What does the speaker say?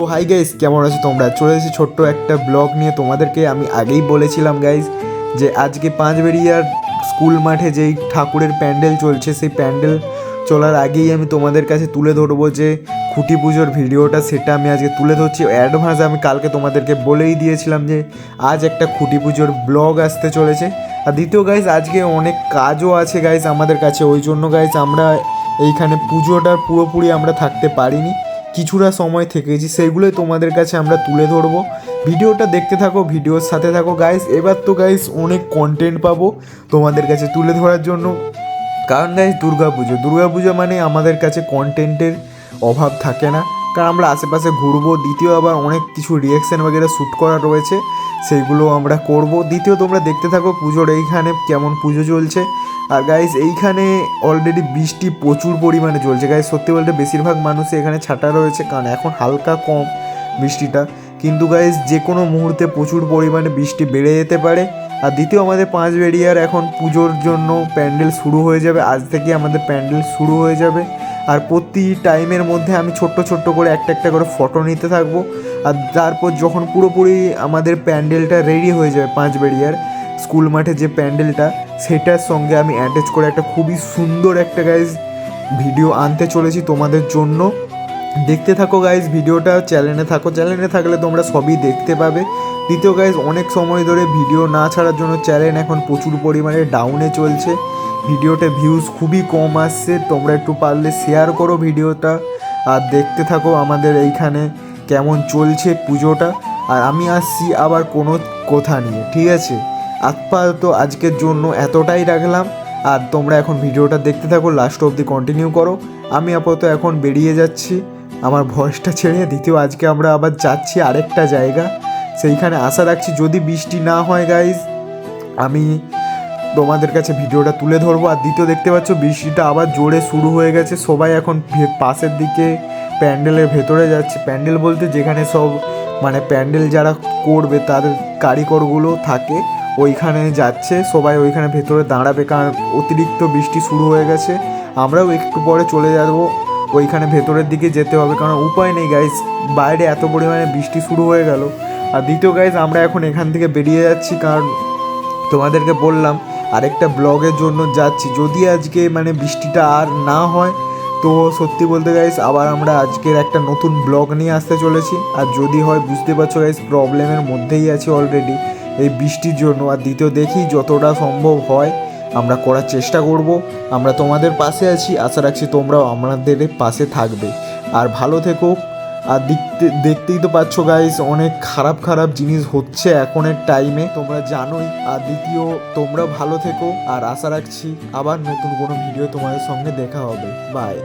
তো hi guys কেমন আছো তোমরা? চলে এসেছি ছোট্ট একটা ব্লগ নিয়ে। তোমাদেরকে আমি আগেই বলেছিলাম গাইস যে আজকে পাঁচবেড়িয়ার স্কুল মাঠে যেই ঠাকুরের প্যান্ডেল চলছে, সেই প্যান্ডেল চলার আগেই আমি তোমাদের কাছে তুলে ধরবো যে খুঁটি পুজোর ভিডিওটা। সেটা আমি আজকে তুলে ধরছি। অ্যাডভান্স আমি কালকে তোমাদেরকে বলেই দিয়েছিলাম যে আজ একটা খুঁটি পুজোর ব্লগ আসতে চলেছে। আর দ্বিতীয় গাইজ আজকে অনেক কাজও আছে গাইজ আমাদের কাছে। ওই জন্য গাইজ আমরা এইখানে পুজোটার পুরোপুরি আমরা থাকতে পারিনি। কিছুটা সময় থেকেছি সেইগুলোই তোমাদের কাছে আমরা তুলে ধরবো। ভিডিওটা দেখতে থাকো, ভিডিওর সাথে থাকো গাইস এবার তো গাইস অনেক কন্টেন্ট পাবো তোমাদের কাছে তুলে ধরার জন্য। কারণ গাইস দুর্গা পুজো দুর্গা পুজো মানে আমাদের কাছে কন্টেন্টের অভাব থাকে না। কারণ আমরা আশেপাশে ঘুরবো, দ্বিতীয় আবার অনেক কিছু রিয়াকশান বাগেরা শ্যুট করা রয়েছে। সেইগুলো আমরা করব। দ্বিতীয় তোমরা দেখতে থাকো পুজোর এইখানে কেমন পুজো চলছে। আর গাইস এইখানে অলরেডি বৃষ্টি প্রচুর পরিমাণে চলছে। গাইস সত্যি বলতে বেশিরভাগ মানুষই এখানে ছাটা রয়েছে, কারণ এখন হালকা কম বৃষ্টিটা। কিন্তু গাইস যে কোনো মুহূর্তে প্রচুর পরিমাণে বৃষ্টি বেড়ে যেতে পারে। আর দ্বিতীয় আমাদের পাঁচ বেরিয়ার এখন পুজোর জন্য প্যান্ডেল শুরু হয়ে যাবে। আজ থেকে আমাদের প্যান্ডেল শুরু হয়ে যাবে। আর প্রতি টাইমের মধ্যে আমি ছোট্ট ছোট্ট করে একটা একটা করে ফটো নিতে থাকব। আর তারপর যখন পুরোপুরি আমাদের প্যান্ডেলটা রেডি হয়ে যাবে পাঁচ বেরিয়ার স্কুল মাঠে যে প্যান্ডেলটা, সেটার সঙ্গে আমি অ্যাটাচ করে একটা খুবই সুন্দর একটা গাইজ ভিডিও আনতে চলেছি তোমাদের জন্য। দেখতে থাকো গাইজ ভিডিওটা চ্যানেলে থাকো। চ্যানেলে থাকলে তোমরা সবই দেখতে পাবে। দ্বিতীয় গাইজ অনেক সময় ধরে ভিডিও না ছাড়ার জন্য চ্যানেল এখন প্রচুর পরিমাণে ডাউনে চলছে। ভিডিওতে ভিউজ খুবই কম আসছে, তোমরা একটু পারলে শেয়ার করো ভিডিওটা আর দেখতে থাকো আমাদের এইখানে কেমন চলছে পুজোটা। আর আমি আসছি আবার কোনো কথা নিয়ে, ঠিক আছে? আপাতত আজকের জন্য এতটাই রাখলাম, আর তোমরা এখন ভিডিওটা দেখতে থাকো লাস্ট অবধি কন্টিনিউ করো। আমি আপাতত এখন বেরিয়ে যাচ্ছি, আমার ভয়েসটা ছেড়ে দ্বিতীয় আজকে আমরা আবার যাচ্ছি আরেকটা জায়গা, সেইখানে আশা রাখছি যদি বৃষ্টি না হয় গাইজ আমি তোমাদের কাছে ভিডিওটা তুলে ধরবো। আর দ্বিতীয় দেখতে পাচ্ছ, বৃষ্টিটা আবার জোরে শুরু হয়ে গেছে। সবাই এখন পাশের দিকে প্যান্ডেলের ভেতরে যাচ্ছে। প্যান্ডেল বলতে যেখানে সব মানে প্যান্ডেল যারা করবে, তাদের কারিগরগুলো থাকে, ওইখানে যাচ্ছে। সবাই ওইখানে ভেতরে দাঁড়াবে, কারণ অতিরিক্ত বৃষ্টি শুরু হয়ে গেছে। আমরাও একটু পরে চলে যাব। ওইখানে ভেতরের দিকে যেতে হবে, কারণ উপায় নেই গাইজ বাইরে এত পরিমাণে বৃষ্টি শুরু হয়ে গেল। আর দ্বিতীয় গাইজ আমরা এখন এখান থেকে বেরিয়ে যাচ্ছি, কারণ তোমাদেরকে বললাম আরেকটা ব্লগের জন্য যাচ্ছি। যদি আজকে মানে বৃষ্টিটা আর না হয়, তো সত্যি বলতে গাইস আবার আমরা আজকের একটা নতুন ব্লগ নিয়ে আসতে চলেছি। আর যদি হয়, বুঝতে পারছ গাইস প্রবলেমের মধ্যেই আছি অলরেডি এই বৃষ্টির জন্য। আর দ্বিতীয় দেখি যতটা সম্ভব হয়, আমরা করার চেষ্টা করব। আমরা তোমাদের পাশে আছি, আশা রাখছি তোমরাও আমাদের পাশে থাকবে। আর ভালো থেকো। আর দেখতে, দেখতেই তো পাচ্ছ গাইস অনেক খারাপ খারাপ জিনিস হচ্ছে এখনের টাইমে তোমরা জানোই। আর দ্বিতীয়, তোমরা ভালো থেকো। আর আশা রাখছি আবার নতুন কোনো ভিডিও তোমাদের সঙ্গে দেখা হবে। বাই